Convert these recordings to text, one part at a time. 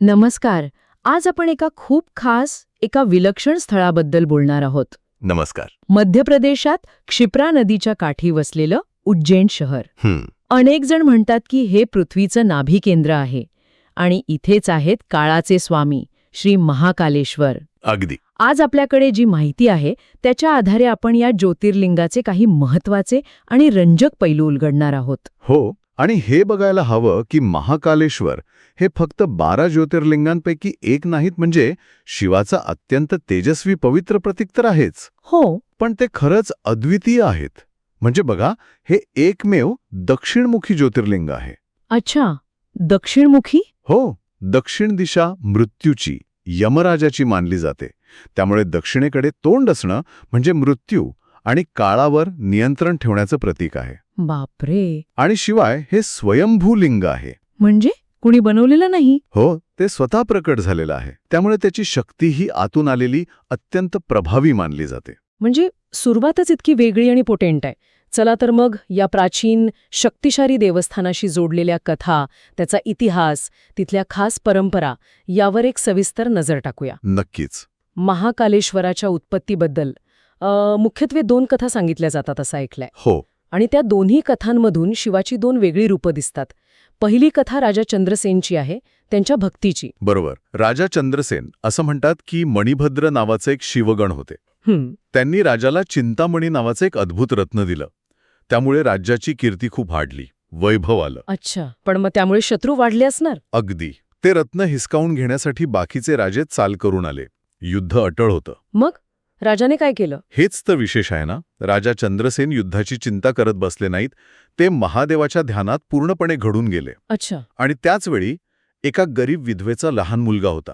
नमस्कार. आज आपण एका खूप खास एका विलक्षण स्थळाबद्दल बोलणार आहोत. नमस्कार. मध्य प्रदेशात क्षिप्रा नदीच्या काठी वसलेलं उज्जैन शहर. अनेक जण म्हणतात की हे पृथ्वीचं नाभी केंद्र आहे आणि इथेच आहेत काळाचे स्वामी श्री महाकालेश्वर. अगदी. आज आपल्याकडे जी माहिती आहे त्याच्या आधारे आपण या ज्योतिर्लिंगाचे काही महत्त्वाचे आणि रंजक पैलू उलगडणार आहोत. हो. आणि हे बघायला हवं की महाकालेश्वर हे फक्त बारा ज्योतिर्लिंगांपैकी एक नाहीत म्हणजे शिवाचा अत्यंत तेजस्वी पवित्र प्रतीक तर आहेच. हो. पण ते खरंच अद्वितीय आहेत. म्हणजे बघा हे एकमेव दक्षिणमुखी ज्योतिर्लिंग आहे. अच्छा. दक्षिणमुखी? हो. दक्षिण दिशा मृत्यूची यमराजाची मानली जाते. त्यामुळे दक्षिणेकडे तोंड असणं म्हणजे मृत्यू आणि काळावर नियंत्रण ठेवण्याचं प्रतीक आहे. बापरे. आणि शिवाय हे स्वयंभू लिंग आहे. म्हणजे? कुणी बनवलेलं नाही? हो ते स्वतः प्रकट झालेलं आहे. त्यामुळे त्याची शक्ती ही आतून आलेली अत्यंत प्रभावी मानली जाते. म्हणजे सुरुवातच इतकी वेगळी आणि पोटेंट आहे. चला तर मग या प्राचीन शक्तिशाली देवस्थानाशी जोडलेल्या कथा त्याचा इतिहास तिथल्या खास परंपरा यावर एक सविस्तर नजर टाकूया. नक्कीच. महाकालेश्वराच्या उत्पत्तीबद्दल. मुख्यत्वे दोन कथा सांगितल्या जातात असं ऐकलंय. हो. आणि त्या दोन्ही कथांमधून शिवाची दोन वेगळी रूपं दिसतात. पहिली कथा राजा चंद्रसेनची आहे त्यांच्या भक्तीची. बरोबर. राजा चंद्रसेन असं म्हणतात की मणिभद्र नावाचे एक शिवगण होते. त्यांनी राजाला चिंतामणी नावाचं एक अद्भुत रत्न दिलं. त्यामुळे राज्याची कीर्ती खूप वाढली. वैभव आलं. अच्छा. पण मग त्यामुळे शत्रू वाढले असणार? अगदी. ते रत्न हिसकावून घेण्यासाठी बाकीचे राजे चाल करून आले. युद्ध अटळ होतं. मग? राजाने काय केलं? हेच तर विशेष आहे ना. राजा चंद्रसेन युद्धाची चिंता करत बसले नाहीत. ते महादेवाच्या ध्यानात पूर्णपणे घडून गेले. अच्छा. आणि त्याचवेळी एका गरीब विधवेचा लहान मुलगा होता.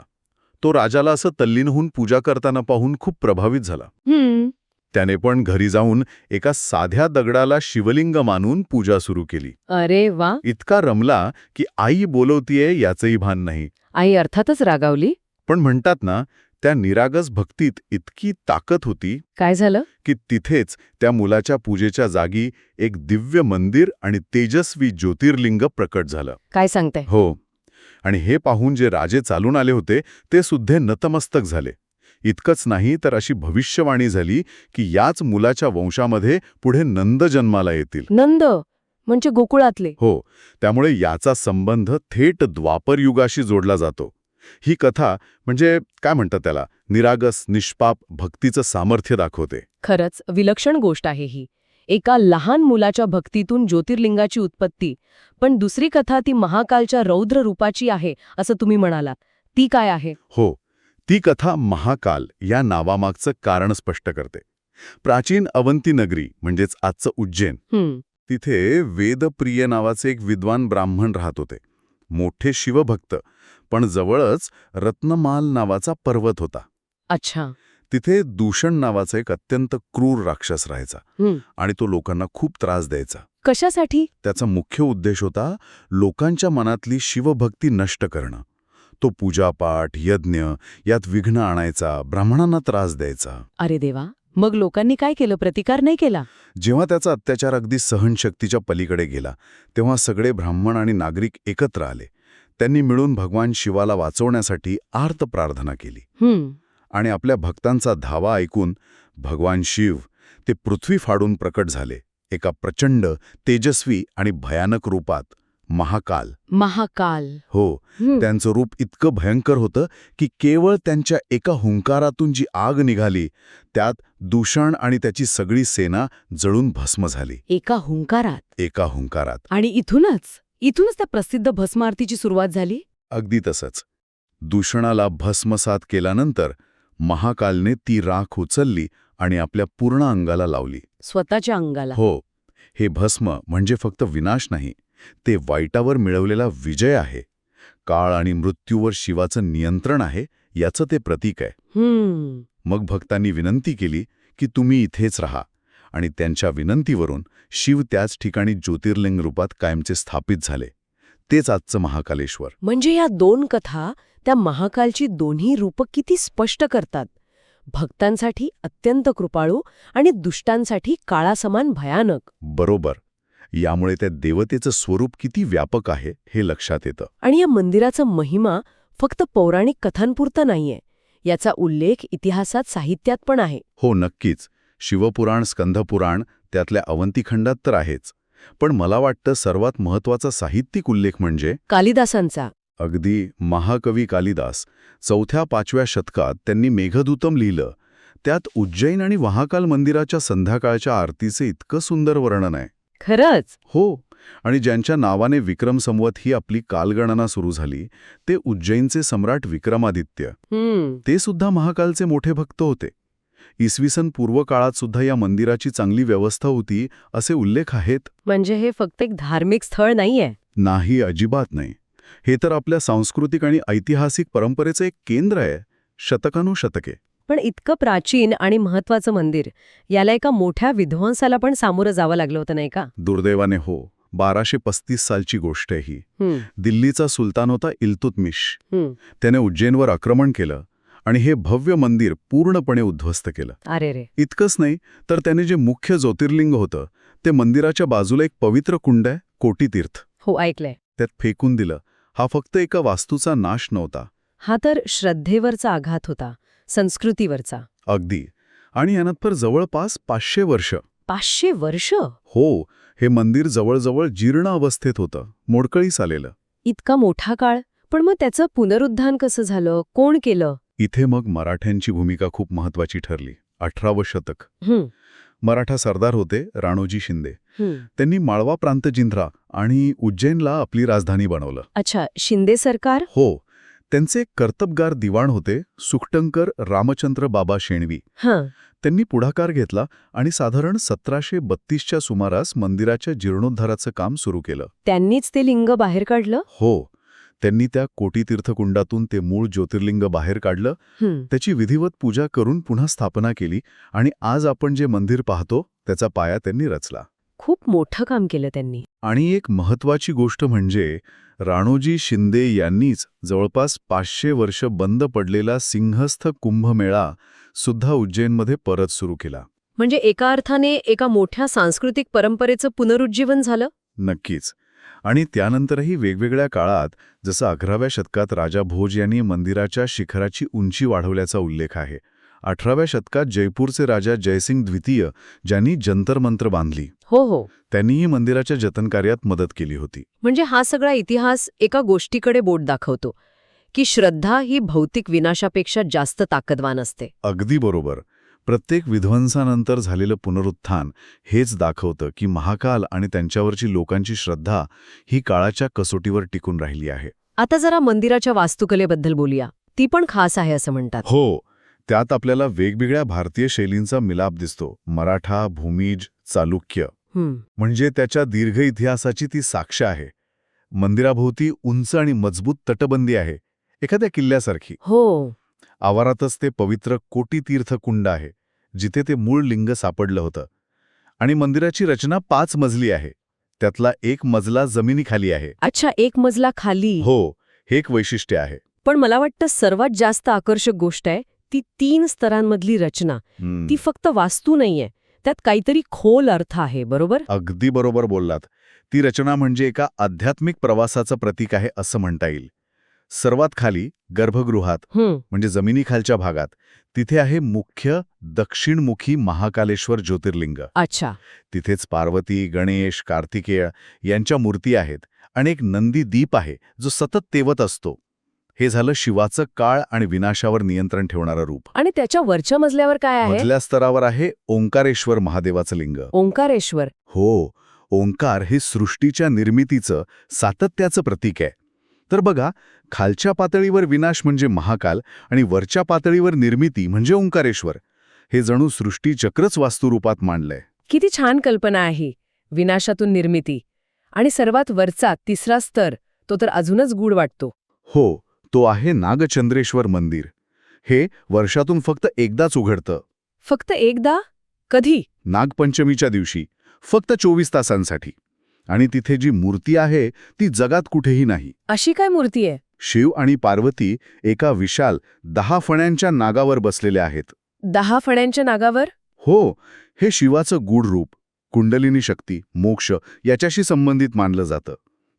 तो राजाला असं तल्लीन होऊन पूजा करताना पाहून खूप प्रभावित झाला. त्याने पण घरी जाऊन एका साध्या दगडाला शिवलिंग मानून पूजा सुरू केली. अरे वा. इतका रमला की आई बोलवतीये याचंही भान नाही. आई अर्थातच रागावली? पण म्हणतात ना त्या निरागस भक्तीत इतकी ताकद होती काय झालं? की तिथेच त्या मुलाच्या पूजेच्या जागी एक दिव्य मंदिर आणि तेजस्वी ज्योतिर्लिंग प्रकट झालं. काय सांगताय? हो. आणि हे पाहून जे राजे चालून आले होते ते सुद्धे नतमस्तक झाले. इतकंच नाही तर अशी भविष्यवाणी झाली की याच मुलाच्या वंशामध्ये पुढे नंद जन्माला येतील. नंद? म्हणजे गोकुळातले? हो. त्यामुळे याचा संबंध थेट द्वापरयुगाशी जोडला जातो. ही कथा म्हणजे काय म्हणतात त्याला? निरागस निष्पाप भक्तीचं सामर्थ्य दाखवते. खरंच विलक्षण गोष्ट आहे ही. एका लहान मुलाच्या भक्तीतून ज्योतिर्लिंगाची उत्पत्ती पण दुसरी कथा ती महाकालच्या रौद्र रूपाची आहे असं तुम्ही म्हणालात. ती काय आहे? हो ती कथा महाकाल या नावामागचं कारण स्पष्ट करते. प्राचीन अवंती नगरी म्हणजेच आजचं उज्जैन तिथे वेदप्रिय नावाचे एक विद्वान ब्राह्मण राहत होते. मोठे शिवभक्त पण जवळच रत्नमाल नावाचा पर्वत होता. अच्छा. तिथे दूषण नावाचा एक अत्यंत क्रूर राक्षस राहायचा. आणि तो लोकांना खूप त्रास द्यायचा. कशासाठी? त्याचा मुख्य उद्देश होता लोकांच्या मनातली शिवभक्ती नष्ट करणं. तो पूजापाठ यज्ञ यात विघ्न आणायचा ब्राह्मणांना त्रास द्यायचा. अरे देवा मग लोकांनी काय केलं? प्रतिकार नाही केला? जेव्हा त्याचा अत्याचार अगदी सहनशक्तीच्या पलीकडे गेला तेव्हा सगळे ब्राह्मण आणि नागरिक एकत्र आले. त्यांनी मिळून भगवान शिवाला वाचवण्यासाठी आर्त प्रार्थना केली. आणि आपल्या भक्तांचा धावा ऐकून भगवान शिव ते पृथ्वी फाडून प्रकट झाले. एका प्रचंड तेजस्वी आणि भयानक रूपात महाकाल. महाकाल. हो हं, त्यांचं रूप इतकं भयंकर होतं की केवळ त्यांच्या एका हुंकारातून जी आग निघाली त्यात दूषण आणि त्याची सगळी सेना जळून भस्म झाली. एका हुंकारात. एका हुंकारात. आणि इथूनच? इथूनच त्या प्रसिद्ध भस्म आरतीची सुरुवात झाली? अगदी तसंच. दूषणाला भस्मसात केल्यानंतर महाकालने ती राख उचलली आणि आपल्या पूर्ण अंगाला लावली. स्वतःच्या अंगाला. हो हे भस्म म्हणजे फक्त विनाश नाही ते वाईटावर मिळवलेला विजय आहे. काळ आणि मृत्यूवर शिवाचं नियंत्रण आहे याचं ते प्रतीक आहे. मग भक्तांनी विनंती केली की तुम्ही इथेच राहा. आणि त्यांच्या विनंतीवरून शिव त्याच ठिकाणी ज्योतिर्लिंग रूपात कायमचे स्थापित झाले. तेच आजचं महाकालेश्वर. म्हणजे या दोन कथा त्या महाकालची दोन्ही रूपं किती स्पष्ट करतात. भक्तांसाठी अत्यंत कृपाळू आणि दुष्टांसाठी काळासमान भयानक. बरोबर. यामुळे त्या देवतेचं स्वरूप किती व्यापक आहे हे लक्षात येतं. आणि या मंदिराचा महिमा फक्त पौराणिक कथांपुरता नाहीये. याचा उल्लेख इतिहासात साहित्यात पण आहे. हो नक्कीच. शिवपुराण स्कंधपुराण त्यातल्या अवंतीखंडात तर आहेच. पण मला वाटतं सर्वात महत्त्वाचा साहित्यिक उल्लेख म्हणजे कालिदासांचा. अगदी महाकवी कालिदास चौथ्या पाचव्या शतकात त्यांनी मेघदूतम लिहिलं. त्यात उज्जैन आणि महाकाल मंदिराच्या संध्याकाळच्या आरतीचे इतकं सुंदर वर्णन आहे. खरंच? हो. आणि ज्यांच्या नावाने विक्रम संवत ही आपली कालगणना सुरू झाली ते उज्जैनचे सम्राट विक्रमादित्य. ते सुद्धा महाकालचे मोठे भक्त होते. इसवी सन पूर्व काळात सुद्धा या मंदिराची चांगली व्यवस्था होती असे उल्लेख आहेत? म्हणजे हे फक्त एक धार्मिक स्थळ नाहीये. नाही अजिबात नाही. हे तर आपल्या सांस्कृतिक आणि ऐतिहासिक परंपरेचं एक केंद्र आहे शतकानुशतके पण इतकं प्राचीन आणि महत्वाचं मंदिर याला एका मोठ्या विध्वंसाला पण सामोरं जावं लागलं होतं नाही का? दुर्दैवाने हो. बाराशे पस्तीस सालची गोष्ट ही. दिल्लीचा सुलतान होता इल्तुतमिश. त्याने उज्जैनवर आक्रमण केलं. आणि हे भव्य मंदिर पूर्णपणे उद्ध्वस्त केलं. अरे रे. इतकंच नाही तर त्याने जे मुख्य ज्योतिर्लिंग होतं ते मंदिराच्या बाजूला एक पवित्र कुंड आहे कोटीतीर्थ. हो ऐकलंय. त्यात फेकून दिलं. हा फक्त एका वास्तूचा नाश नव्हता. हा तर श्रद्धेवरचा आघात होता संस्कृतीवरचा. अगदी. आणि यानंतर जवळपास पाचशे वर्ष. पाचशे वर्ष? हो हे मंदिर जवळजवळ जीर्ण अवस्थेत होतं मोडकळीस आलेलं. इतका मोठा काळ? पण मग त्याचं पुनरुद्धान कसं झालं? कोण केलं? इथे मग मराठ्यांची भूमिका खूप महत्वाची ठरली. अठरावं शतक. मराठा सरदार होते राणोजी शिंदे. त्यांनी माळवा प्रांत जिंधरा आणि उज्जैनला आपली राजधानी बनवलं. अच्छा शिंदे सरकार? हो. त्यांचे कर्तबगार दिवाण होते सुखटंकर रामचंद्र बाबा शेणवी. त्यांनी पुढाकार घेतला आणि साधारण सतराशे बत्तीसच्या सुमारास मंदिराच्या जीर्णोद्धाराचं काम सुरू केलं. त्यांनीच ते लिंग बाहेर काढलं? हो. त्यांनी त्या कोटीतीर्थकुंडातून ते मूळ ज्योतिर्लिंग बाहेर काढलं. त्याची विधिवत पूजा करून पुन्हा स्थापना केली आणि आज आपण जे मंदिर पाहतो त्याचा पाया त्यांनी रचला. खूप मोठं काम केलं त्यांनी. आणि एक महत्वाची गोष्ट म्हणजे राणोजी शिंदे यांनीच जवळपास पाचशे वर्ष बंद पडलेला सिंहस्थ कुंभमेळा सुद्धा उज्जैनमध्ये परत सुरू केला. म्हणजे एका अर्थाने एका मोठ्या सांस्कृतिक परंपरेचं पुनरुज्जीवन झालं? नक्कीच. आणि त्यानंतरही वेगवेगळ्या काळात जसं अकराव्या शतकात राजा भोज यांनी मंदिराच्या शिखराची उंची वाढवल्याचा उल्लेख आहे. अठराव्या शतकात जयपूरचे राजा जयसिंग द्वितीय ज्यांनी जंतर मंत्र बांधली. हो हो. त्यांनीही मंदिराच्या जतनकार्यात मदत केली होती. म्हणजे हा सगळा इतिहास एका गोष्टीकडे बोट दाखवतो की श्रद्धा ही भौतिक विनाशापेक्षा जास्त ताकदवान असते. अगदी बरोबर. प्रत्येक विध्वंसानंतर झालेलं पुनरुत्थान हेच दाखवतं की महाकाल आणि त्यांच्यावरची लोकांची श्रद्धा ही काळाच्या कसोटीवर टिकून राहिली आहे. आता जरा मंदिराच्या वास्तुकलेबद्दल बोलूया. ती पण खास आहे असं म्हणतात. हो त्यात आपल्याला वेगवेगळ्या भारतीय शैलींचा मिलाप दिसतो. मराठा भूमिज चालुक्य. म्हणजे त्याच्या दीर्घ इतिहासाची ती साक्ष आहे. मंदिराभोवती उंच आणि मजबूत तटबंदी आहे. एखाद्या किल्ल्यासारखी. हो. आवारातच ते पवित्र कोटीतीर्थ कुंड आहे जिथे ते मूळ लिंग सापडलं होतं. आणि मंदिराची रचना पाच मजली आहे. त्यातला एक मजला जमिनीखाली आहे. अच्छा एक मजला खाली. हो हे एक वैशिष्ट्य आहे. पण मला वाटतं सर्वात जास्त आकर्षक गोष्ट आहे ती तीन स्तरांमधली रचना. ती फक्त वास्तू नाहीये. त्यात काहीतरी खोल अर्थ आहे बरोबर? अगदी बरोबर बोललात. ती रचना म्हणजे एका आध्यात्मिक प्रवासाचं प्रतीक आहे असं म्हणता येईल. सर्वात खाली गर्भगृहात म्हणजे जमिनीखालच्या भागात. तिथे आहे मुख्य दक्षिणमुखी महाकालेश्वर ज्योतिर्लिंग. अच्छा. तिथेच पार्वती गणेश कार्तिकेय यांच्या मूर्ती आहेत. आणि एक नंदी दीप आहे जो सतत तेवत असतो. हे झालं शिवाचं काळ आणि विनाशावर नियंत्रण ठेवणारं रूप. आणि त्याच्या वरच्या मजल्यावर काय आहे? मधल्या स्तरावर आहे ओंकारेश्वर महादेवाचं लिंग. ओंकारेश्वर. हो ओंकार हे सृष्टीच्या निर्मितीचं सातत्याचं प्रतीक आहे. तर बघा खालच्या पातळीवर विनाश म्हणजे महाकाल आणि वरच्या पातळीवर निर्मिती म्हणजे ओंकारेश्वर. हे जणू सृष्टीचक्रच वास्तुरूपात मांडलंय. किती छान कल्पना आहे. विनाशातून निर्मिती. आणि सर्वात वरचा तिसरा स्तर तो तर अजूनच गूढ वाटतो. हो तो आहे नागचंद्रेश्वर मंदिर. हे वर्षातून फक्त एकदाच उघडतं. फक्त एकदा? कधी? नागपंचमीच्या दिवशी फक्त चोवीस तासांसाठी. आणि तिथे जी मूर्ती आहे ती जगात कुठेही नाही. अशी काय मूर्ती आहे? शिव आणि पार्वती एका विशाल दहा फण्यांच्या नागावर बसलेले आहेत. दहा फण्यांच्या नागावर? हो हे शिवाचं गूढ रूप कुंडलिनी शक्ती मोक्ष याच्याशी संबंधित मानलं जातं.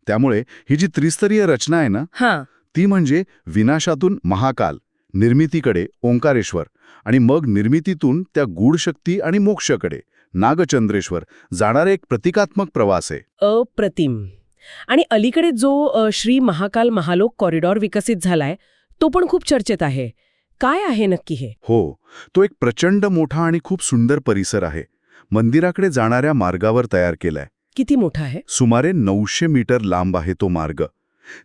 त्यामुळे ही जी त्रिस्तरीय रचना आहे ना हां. ती म्हणजे विनाशातून महाकाल निर्मितीकडे ओंकारेश्वर आणि मग निर्मितीतून त्या गूढ शक्ती आणि मोक्षकडे. नागचंद्रेश्वर जाणारा एक प्रतिकात्मक प्रवास आहे. अप्रतिम. आणि अलीकडे जो श्री महाकाल महालोक कॉरिडॉर विकसित झालाय तो पण खूप चर्चेत आहे. काय आहे नक्की हे? हो तो एक प्रचंड मोठा आणि खूप सुंदर परिसर आहे. मंदिराकडे जाणाऱ्या मार्गावर तयार केलाय. किती मोठा आहे? सुमारे नऊशे मीटर लांब आहे तो मार्ग.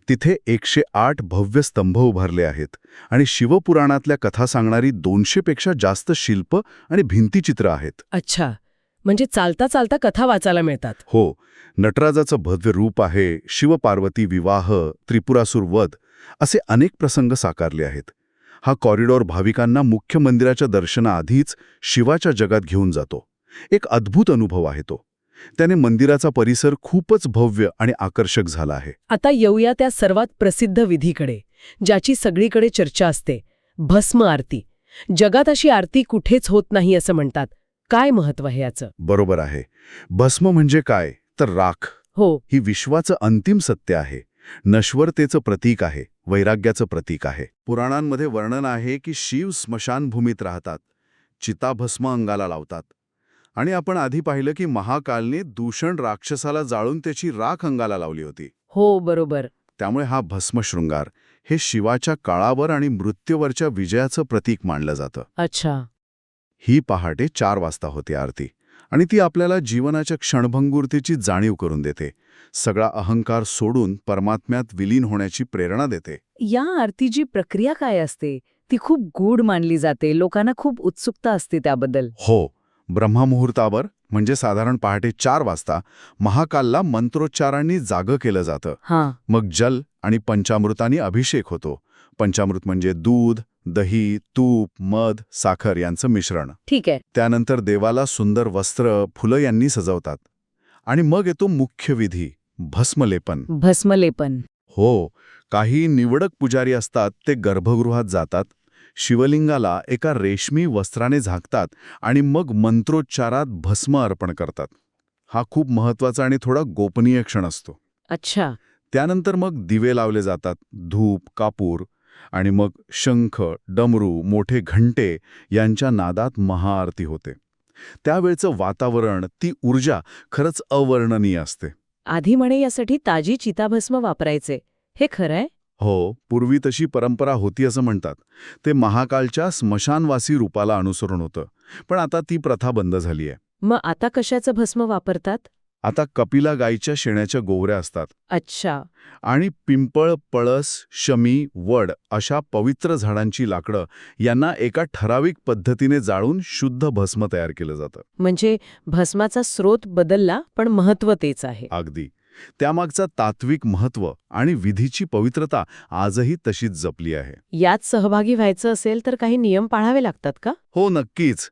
तिथे एकशे आठ भव्य स्तंभ उभारले आहेत आणि शिवपुराणातल्या कथा सांगणारी दोनशेपेक्षा जास्त शिल्प आणि भिंतीचित्र आहेत. अच्छा. म्हणजे चालता चालता कथा वाचायला मिळतात. हो नटराजाचं भव्य रूप आहे शिवपार्वती विवाह त्रिपुरासूर वध असे अनेक प्रसंग साकारले आहेत. हा कॉरिडॉर भाविकांना मुख्य मंदिराच्या दर्शनाआधीच शिवाच्या जगात घेऊन जातो. एक अद्भुत अनुभव आहे तो. त्याने मंदिराचा परिसर खूपच भव्य आणि आकर्षक झाला आहे. आता येऊया त्या सर्वात प्रसिद्ध विधीकडे ज्याची सगळीकडे चर्चा असते भस्म आरती. जगात अशी आरती कुठेच होत नाही असं म्हणतात काय महत्त्व आहे याचं? बरोबर आहे. भस्म म्हणजे काय? तर राख. हो. ही विश्वाचं अंतिम सत्य आहे. नश्वरतेचं प्रतीक आहे. वैराग्याचं प्रतीक आहे. पुराणांमध्ये वर्णन आहे की शिव स्मशानभूमीत राहतात. चिताभस्म अंगाला लावतात. आणि आपण आधी पाहिलं की महाकालने दूषण राक्षसाला जाळून त्याची राख अंगाला लावली होती. हो बरोबर. त्यामुळे हा भस्मशृंगार हे शिवाच्या काळावर आणि मृत्यूवरच्या विजयाचं प्रतीक मानलं जातं. अच्छा. ही पहाटे चार वाजता होते आरती. आणि ती आपल्याला जीवनाच्या क्षणभंगुरतेची जाणीव करून देते. सगळा अहंकार सोडून परमात्म्यात विलीन होण्याची प्रेरणा देते. या आरतीची प्रक्रिया काय असते? ती खूप गूढ मानली जाते. लोकांना खूप उत्सुकता असते त्याबद्दल. हो. ब्रह्ममुहूर्तावर म्हणजे साधारण पहाटे चार वाजता महाकालला मंत्रोच्चारांनी जागं केलं जातं. हां. मग जल आणि पंचामृतांनी अभिषेक होतो. पंचामृत म्हणजे दूध दही तूप मध साखर यांचं मिश्रण. ठीक आहे. त्यानंतर देवाला सुंदर वस्त्र फुलं यांनी सजवतात. आणि मग येतो मुख्य विधी भस्मलेपन. भस्मलेपन. हो काही निवडक पुजारी असतात ते गर्भगृहात जातात. शिवलिंगाला एका रेशमी वस्त्राने झाकतात आणि मग मंत्रोच्चारात भस्म अर्पण करतात. हा खूप महत्त्वाचा आणि थोडा गोपनीय क्षण असतो. अच्छा. त्यानंतर मग दिवे लावले जातात धूप कापूर आणि मग शंख डमरू मोठे घंटे यांच्या नादात महाआरती होते. त्यावेळचं वातावरण ती ऊर्जा खरंच अवर्णनीय असते. आधी म्हणे यासाठी ताजी चिताभस्म वापरायचे. हे खरंय? हो पूर्वी तशी परंपरा होती असं म्हणतात. ते महाकालच्या स्मशानवासी रूपाला अनुसरून होतं. पण आता ती प्रथा बंद झाली आहे मग आता कशाचं भस्म वापरतात? आता कपिला गायीच्या शेण्याच्या गोवऱ्या असतात. अच्छा. आणि पिंपळ पळस शमी वड अशा पवित्र झाडांची लाकडं यांना एका ठराविक पद्धतीने जाळून शुद्ध भस्म तयार केलं जातं. म्हणजे भस्माचा स्रोत बदलला पण महत्त्व तेच आहे. अगदी. त्यामागचा तात्विक महत्त्व आणि विधीची पवित्रता आजही तशीच जपली आहे. यात सहभागी व्हायचं असेल तर काही नियम पाळावे लागतात का? हो नक्कीच.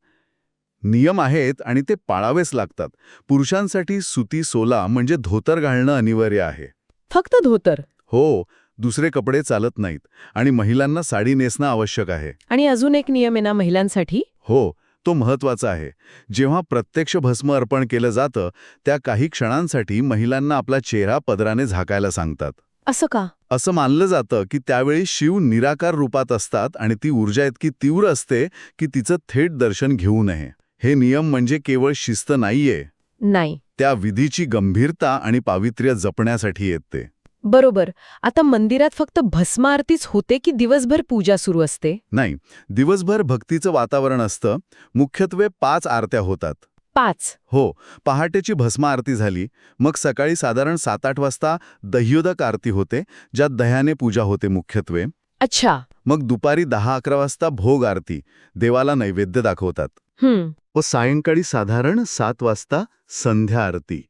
नियम आहेत आणि ते पाळावेच लागतात. पुरुषांसाठी सुती सोला म्हणजे धोतर घालणं अनिवार्य आहे. फक्त धोतर? हो दुसरे कपडे चालत नाहीत आणि महिलांना साडी नेसणं आवश्यक आहे. आणि अजून एक नियम आहे ना महिलांसाठी? हो तो महत्त्वाचा आहे. जेव्हा प्रत्यक्ष भस्म अर्पण केलं जातं त्या काही क्षणांसाठी महिलांना आपला चेहरा पदराने झाकायला सांगतात. असं का? असं मानलं जातं की त्यावेळी शिव निराकार रूपात असतात आणि ती ऊर्जा इतकी तीव्र असते की तिचं थेट दर्शन घेऊ नये. हे नियम म्हणजे केवळ शिस्त नाहीये. नाही. त्या विधीची गंभीरता आणि पावित्र्य जपण्यासाठी येते. बरोबर. आता मंदिरात फक्त भस्म आरतीच होते की दिवसभर पूजा सुरू असते? नाही. दिवसभर भक्तीचं वातावरण असतं. मुख्यत्वे पाच आरत्या होतात. पाच. हो. पहाटेची भस्म आरती झाली. मग सकाळी साधारण सात आठ वाजता दह्योदक आरती होते ज्यात दह्याने पूजा होते मुख्यत्वे. अच्छा. मग दुपारी दहा अकरा वाजता भोग आरती. देवाला नैवेद्य दाखवतात. व सायंकाळी साधारण सात वाजता संध्या आरती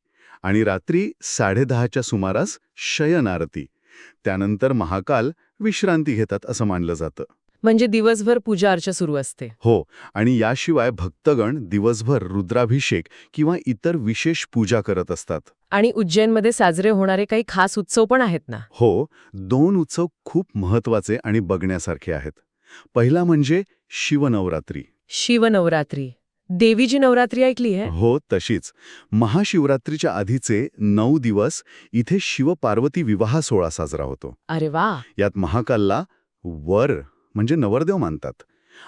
आणि रात्री साडेदहाच्या सुमारास शयन आरती. त्यानंतर महाकाल विश्रांती घेतात असं मानलं जातं. म्हणजे दिवसभर पूजा अर्चा सुरू असते. हो आणि याशिवाय भक्तगण दिवसभर रुद्राभिषेक किंवा इतर विशेष पूजा करत असतात. आणि उज्जैनमध्ये साजरे होणारे काही खास उत्सव पण आहेत ना? हो दोन उत्सव खूप महत्त्वाचे आणि बघण्यासारखे आहेत. पहिला म्हणजे शिवनवरात्री. शिवनवरात्री. देवीची नवरात्री ऐकली आहे? हो तशीच. महाशिवरात्रीच्या आधीचे नऊ दिवस इथे शिवपार्वती विवाह सोहळा साजरा होतो. अरे वा! यात महाकालला वर म्हणजे नवरदेव मानतात.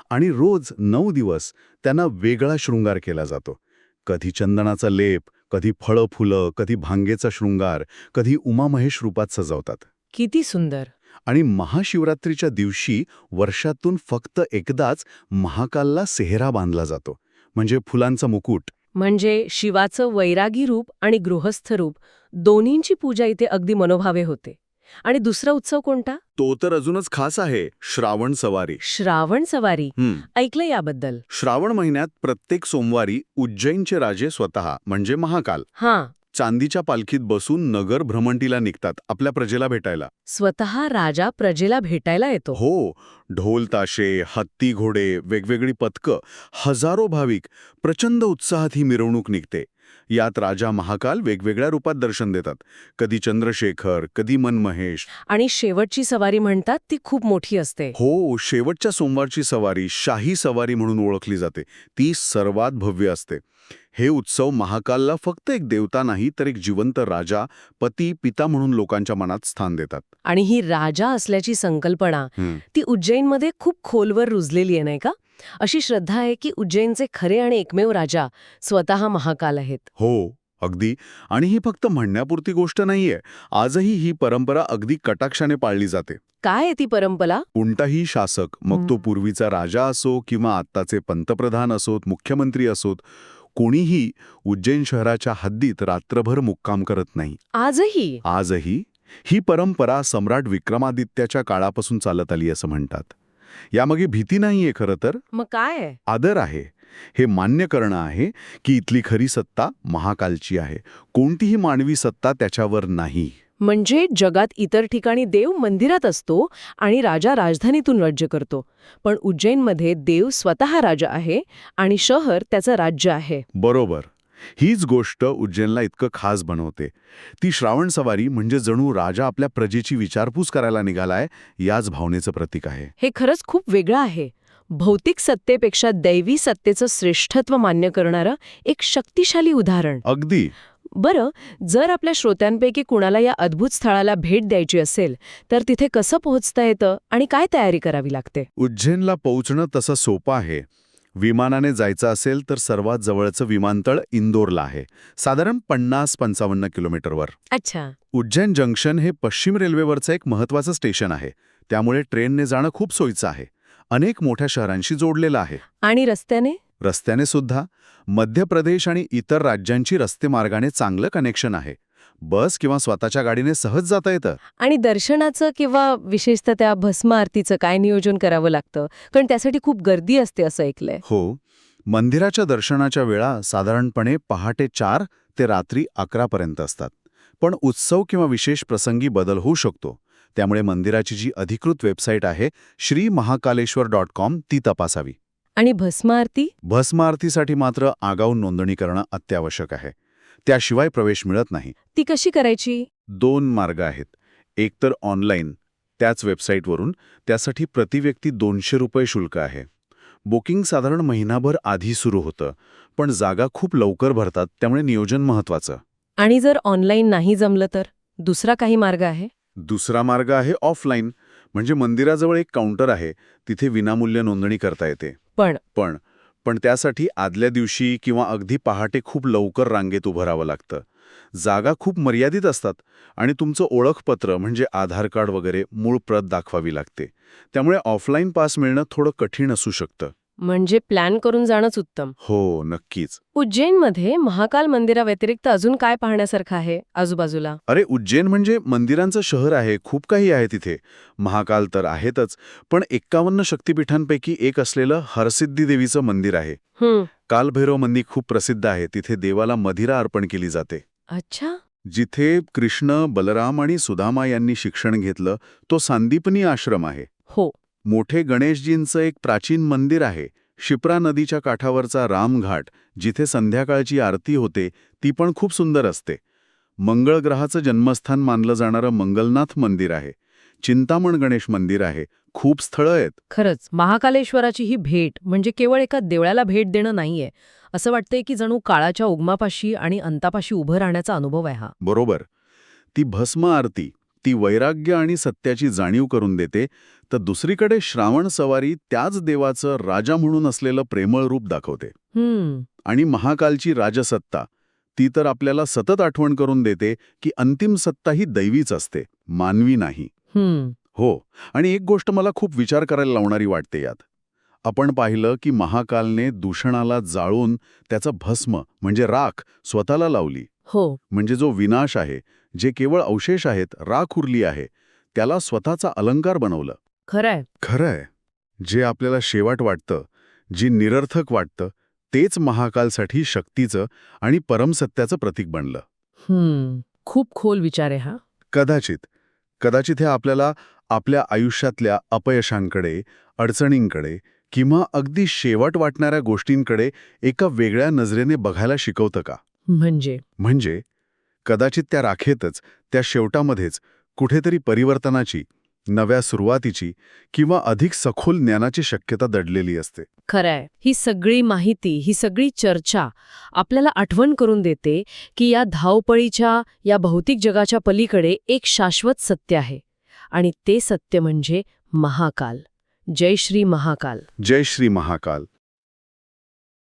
आणि रोज नऊ दिवस त्यांना वेगळा शृंगार केला जातो. कधी चंदनाचा लेप कधी फळं फुलं कधी भांगेचा शृंगार कधी उमामहेश रूपात सजवतात. किती सुंदर! आणि महाशिवरात्रीच्या दिवशी वर्षातून फक्त एकदाच महाकालला सेहरा बांधला जातो म्हणजे फुलांचा मुकुट. म्हणजे शिवाचं वैरागी रूप आणि गृहस्थ रूप दोन्हींची पूजा इथे अगदी मनोभावे होते. आणि दुसरा उत्सव कोणता? तो तर अजूनच खास आहे श्रावण सवारी. श्रावण सवारी. ऐकलं याबद्दल? श्रावण महिन्यात प्रत्येक सोमवारी उज्जैनचे राजे स्वतः म्हणजे महाकाल. हां. चांदीच्या पालखीत बसून नगर भ्रमंतीला निघतात आपल्या प्रजेला भेटायला. स्वतः राजा प्रजेला भेटायला येतो. हो ढोल ताशे हत्ती घोडे वेगवेगळी पथकं हजारो भाविक प्रचंड उत्साहात ही मिरवणूक निघते. यात राजा महाकाल वेगवेगळ्या रूपात दर्शन देतात. कधी चंद्रशेखर कधी मनमहेश. आणि शेवटची सवारी म्हणतात ती खूप मोठी असते. हो शेवटच्या सोमवारची सवारी शाही सवारी म्हणून ओळखली जाते. ती सर्वात भव्य असते. हे उत्सव महाकालला फक्त एक देवता नाही तर एक जिवंत राजा पती पिता म्हणून लोकांच्या मनात स्थान देतात. आणि ही राजा असल्याची संकल्पना ती उज्जैनमध्ये खूप खोलवर रुजलेली आहे नाही का? अशी श्रद्धा आहे की उज्जैनचे खरे आणि एकमेव राजा स्वतः महाकाल आहेत. हो अगदी. आणि ही फक्त म्हणण्यापुरती गोष्ट नाहीये. आजही ही परंपरा अगदी कटाक्षाने पाळली जाते. काय आहे ती परंपरा? कोणताही शासक मग तो. पूर्वीचा राजा असो किंवा आत्ताचे पंतप्रधान असोत मुख्यमंत्री असोत कोणीही उज्जैन शहराच्या हद्दीत रात्रभर मुक्काम करत नाही. आजही? आजही ही परंपरा सम्राट विक्रमादित्याच्या काळापासून चालत आली असं म्हणतात. यामागे भीती नाहीये खरं तर. मग काय आहे? आदर आहे. हे मान्य करणं आहे की इथली खरी सत्ता महाकालची आहे. कोणतीही मानवी सत्ता त्याच्यावर नाही. म्हणजे जगात इतर ठिकाणी देव मंदिरात असतो आणि राजा राजधानीतून राज्य करतो. पण उज्जैनमध्ये देव स्वतः राजा आहे आणि शहर त्याचं राज्य आहे. बरोबर. हीच गोष्ट उज्जैनला इतकं खास बनवते. ती श्रावण सवारी म्हणजे जणू राजा आपल्या प्रजेची विचारपूस करायला निघालाय याच भावनेचं प्रतीक आहे. हे खरंच खूप वेगळं आहे. भौतिक सत्तेपेक्षा दैवी सत्तेचं श्रेष्ठत्व मान्य करणारं एक शक्तिशाली उदाहरण. अगदी. बरं जर आपल्या श्रोत्यांपैकी कुणाला या अद्भुत स्थळाला भेट द्यायची असेल तर तिथे कसं पोहोचता येतं आणि काय तयारी करावी लागते? उज्जैनला पोहोचणं तसं सोपं आहे. विमानाने जायचं असेल तर सर्वात जवळचं विमानतळ इंदोरला आहे. साधारण पन्नास पंचावन्न किलोमीटरवर. अच्छा. उज्जैन जंक्शन हे पश्चिम रेल्वेवरचं एक महत्वाचं स्टेशन आहे. त्यामुळे ट्रेनने जाणं खूप सोयीचं आहे. अनेक मोठ्या शहरांशी जोडलेलं आहे. आणि रस्त्याने? रस्त्याने सुद्धा. मध्य प्रदेश आणि इतर राज्यांची रस्ते मार्गाने चांगलं कनेक्शन आहे. बस किंवा स्वतःच्या गाडीने सहज जाता येतं? आणि दर्शनाचं किंवा विशेषतः त्या भस्म आरतीचं काय नियोजन करावं लागतं? कारण त्यासाठी खूप गर्दी असते असं ऐकलंय. हो. मंदिराच्या दर्शनाच्या वेळा साधारणपणे पहाटे चार ते रात्री अकरापर्यंत असतात. पण उत्सव किंवा विशेष प्रसंगी बदल होऊ शकतो. त्यामुळे मंदिराची जी अधिकृत वेबसाईट आहे श्री महाकालेश्वर डॉट कॉम ती तपासावी. आणि भस्म आरती भस्म आरतीसाठी मात्र आगाऊ नोंदणी करणं अत्यावश्यक आहे. त्याशिवाय प्रवेश मिळत नाही. ती कशी करायची? दोन मार्ग आहेत. एक तर ऑनलाईन त्याच वेबसाईटवरून. त्यासाठी प्रतिव्यक्ती दोनशे रुपये शुल्क आहे. बुकिंग साधारण महिनाभर आधी सुरू होतं पण जागा खूप लवकर भरतात त्यामुळे नियोजन महत्वाचं आणि जर ऑनलाईन नाही जमलं तर? दुसरा काही मार्ग आहे? दुसरा मार्ग आहे ऑफलाईन म्हणजे मंदिराजवळ एक काउंटर आहे तिथे विनामूल्य नोंदणी करता येते. पण? पण पण त्यासाठी आदल्या दिवशी किंवा अगदी पहाटे खूप लवकर रांगेत उभं राहावं लागतं. जागा खूप मर्यादित असतात आणि तुमचं ओळखपत्र म्हणजे आधार कार्ड वगैरे मूळ प्रत दाखवावी लागते. त्यामुळे ऑफलाईन पास मिळणं थोडं कठीण असू शकतं. म्हणजे प्लॅन करून जाणंच उत्तम. हो नक्कीच. उज्जैनमध्ये महाकाल मंदिराव्यतिरिक्त अजून काय पाहण्यासारखं आहे आजूबाजूला? अरे उज्जैन म्हणजे मंदिरांचं शहर आहे खूप काही आहे तिथे. महाकाल तर आहेतच पण एक्कावन्न शक्तिपीठांपैकी एक असलेलं हरसिद्धी देवीचं मंदिर आहे. हं कालभैरव मंदिर खूप प्रसिद्ध आहे तिथे देवाला मदिरा अर्पण केली जाते. अच्छा. जिथे कृष्ण बलराम आणि सुदामा यांनी शिक्षण घेतलं तो सांदीपनी आश्रम आहे. हो. मोठे गणेशजींचं एक प्राचीन मंदिर आहे शिप्रा नदीच्या काठावरचा रामघाट जिथे संध्याकाळची आरती होते ती पण खूप सुंदर असते. मंगळ ग्रहाचं जन्मस्थान मानलं जाणारं मंगलनाथ मंदिर आहे. चिंतामण गणेश मंदिर आहे. खूप स्थळं आहेत. खरंच महाकालेश्वराची ही भेट म्हणजे केवळ एका देवळाला भेट देणं नाहीये असं वाटतंय की जणू काळाच्या उगमापाशी आणि अंतापाशी उभं राहण्याचा अनुभव आहे हा. बरोबर. ती भस्म आरती ती वैराग्य आणि सत्याची जाणीव करून देते तर दुसरीकडे श्रावण सवारी त्याच देवाचं राजा म्हणून असलेलं प्रेमळ रूप दाखवते. आणि महाकालची राजसत्ता ती तर आपल्याला सतत आठवण करून देते की अंतिम सत्ता ही दैवीच असते मानवी नाही. हो आणि एक गोष्ट मला खूप विचार करायला लावणारी वाटते यात. आपण पाहिलं की महाकालने दूषणाला जाळून त्याचं भस्म म्हणजे राख स्वतःला लावली. हो. म्हणजे जो विनाश आहे जे केवळ अवशेष आहेत राख उरली आहे त्याला स्वतःचा अलंकार बनवलं. खरंय. खरंय. जे आपल्याला शेवट वाटतं जी निरर्थक वाटतं तेच महाकालसाठी शक्तीचं आणि परमसत्याचं प्रतीक बनलं. हम्म. खूप खोल विचार आहे हा. कदाचित. कदाचित हे आपल्याला आपल्या आयुष्यातल्या अपयशांकडे अडचणींकडे किंवा अगदी शेवट वाटणाऱ्या गोष्टींकडे एका वेगळ्या नजरेने बघायला शिकवतं का? म्हणजे? म्हणजे? कदाचित त्या राखेतच त्या शेवटामध्येच कुठेतरी परिवर्तनाची नव्या सुरुवातीची किंवा अधिक सखोल ज्ञानाची शक्यता दडलेली असते. खरंय. ही सगळी माहिती ही सगळी चर्चा आपल्याला आठवण करून देते की या धावपळीच्या या भौतिक जगाच्या पलीकडे एक शाश्वत सत्य आहे. आणि ते सत्य म्हणजे महाकाल. जय श्री महाकाल. जय श्री महाकाल.